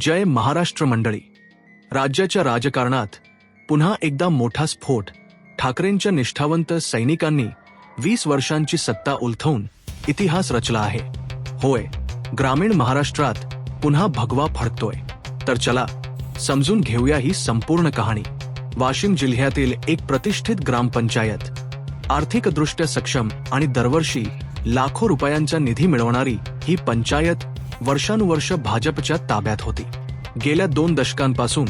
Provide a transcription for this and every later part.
जय महाराष्ट्र मंडळी. राज्याच्या राजकारणात पुन्हा एकदा मोठा स्फोट. ठाकरेंच्या निष्ठावंत सैनिकांनी वीस वर्षांची सत्ता उलथवून इतिहास रचला आहे. होय ग्रामीण महाराष्ट्रात पुन्हा भगवा फडकतोय तर चला समजून घेऊया ही संपूर्ण कहाणी. वाशिम जिल्ह्यातील एक प्रतिष्ठित ग्रामपंचायत. आर्थिकदृष्ट्या सक्षम आणि दरवर्षी लाखो रुपयांचा निधी मिळवणारी ही पंचायत वर्षानुवर्ष भाजपच्या ताब्यात होती. गेल्या दोन दशकांपासून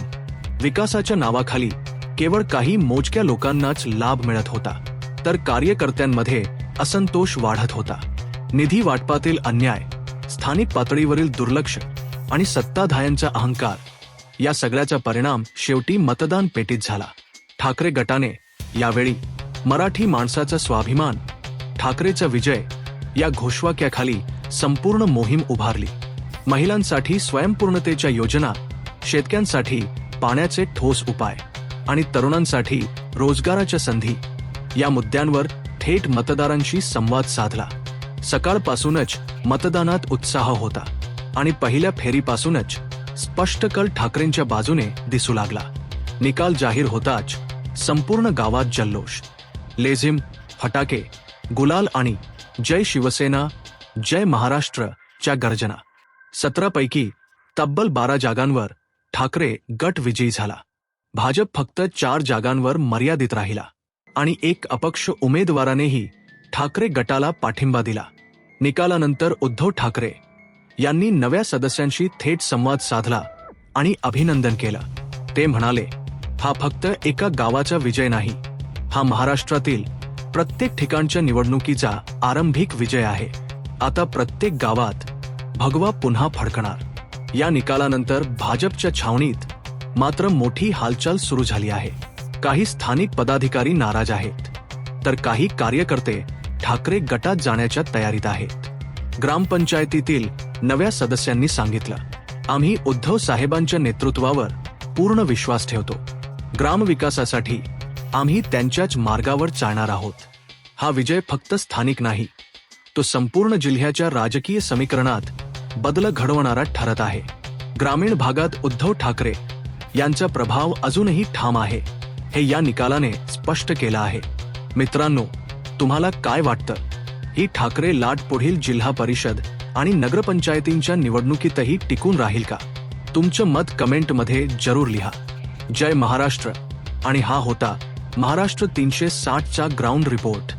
विकासाच्या नावाखाली केवळ काही मोजक्या लोकांनाच लाभ मिळत होता. तर कार्यकर्त्यांमध्ये असंतोष वाढत होता. निधी वाटपातील अन्याय स्थानिक पातळीवरील दुर्लक्ष आणि सत्ताधायांचा अहंकार या सगळ्याचा परिणाम शेवटी मतदान पेटीत झाला. ठाकरे गटाने यावेळी मराठी माणसाचा स्वाभिमान ठाकरेचा विजय या घोषवाक्याखाली संपूर्ण मोहीम उभारली. महिलांसाठी स्वयंपूर्णतेच्या योजना शेतक्यांसाठी पाण्याचे ठोस उपाय आणि तरुणांसाठी रोजगाराच्या संधी या मुद्द्यांवर थेट मतदारांशी संवाद साधला. सकाळपासूनच मतदानात उत्साह होता आणि पहिल्या फेरीपासूनच स्पष्ट कल ठाकरेंच्या बाजूने दिसू लागला. निकाल जाहीर होताच संपूर्ण गावात जल्लोष. लेझिम फटाके गुलाल आणि जय शिवसेना जय महाराष्ट्र च्या गर्जना. सतरापैकी तब्बल बारा जागांवर ठाकरे गट विजयी झाला. भाजप फक्त चार जागांवर मर्यादित राहिला आणि एक अपक्ष उमेदवारानेही ठाकरे गटाला पाठिंबा दिला. निकालानंतर उद्धव ठाकरे यांनी नव्या सदस्यांशी थेट संवाद साधला आणि अभिनंदन केलं. ते म्हणाले हा फक्त एका गावाचा विजय नाही. हा महाराष्ट्रातील प्रत्येक ठिकाणच्या निवडणुकीचा आरंभिक विजय आहे. आता प्रत्येक गावात भगवा पुन्हा फडकणार. या निकालानंतर भाजपच्या छावणीत मात्र मोठी हालचाल सुरू झाली आहे. काही स्थानिक पदाधिकारी नाराज आहेत. तर काही कार्यकर्ते ठाकरे गटात जाण्याच्या तयारीत आहेत. ग्रामपंचायतीतील नव्या सदस्यांनी सांगितलं आम्ही उद्धव साहेबांच्या नेतृत्वावर पूर्ण विश्वास ठेवतो. ग्रामविकासासाठी आम्ही त्यांच्याच मार्गावर चालणार आहोत. हा विजय फक्त स्थानिक नाही तो संपूर्ण जिल्ह्याच्या राजकीय समीकरणात बदल घडवणारा ठरत आहे. ग्रामीण भागात उद्धव ठाकरे यांचा प्रभाव अजूनही ठाम आहे हे या निकालाने स्पष्ट केलं आहे. मित्रांनो तुम्हाला काय वाटतं? ही ठाकरे लाट पुढील जिल्हा परिषद आणि नगरपंचायतींच्या निवडणुकीतही टिकून राहील का? तुमचं मत कमेंटमध्ये जरूर लिहा. जय महाराष्ट्र. आणि हा होता महाराष्ट्र तीनशे साठचा ग्राउंड रिपोर्ट.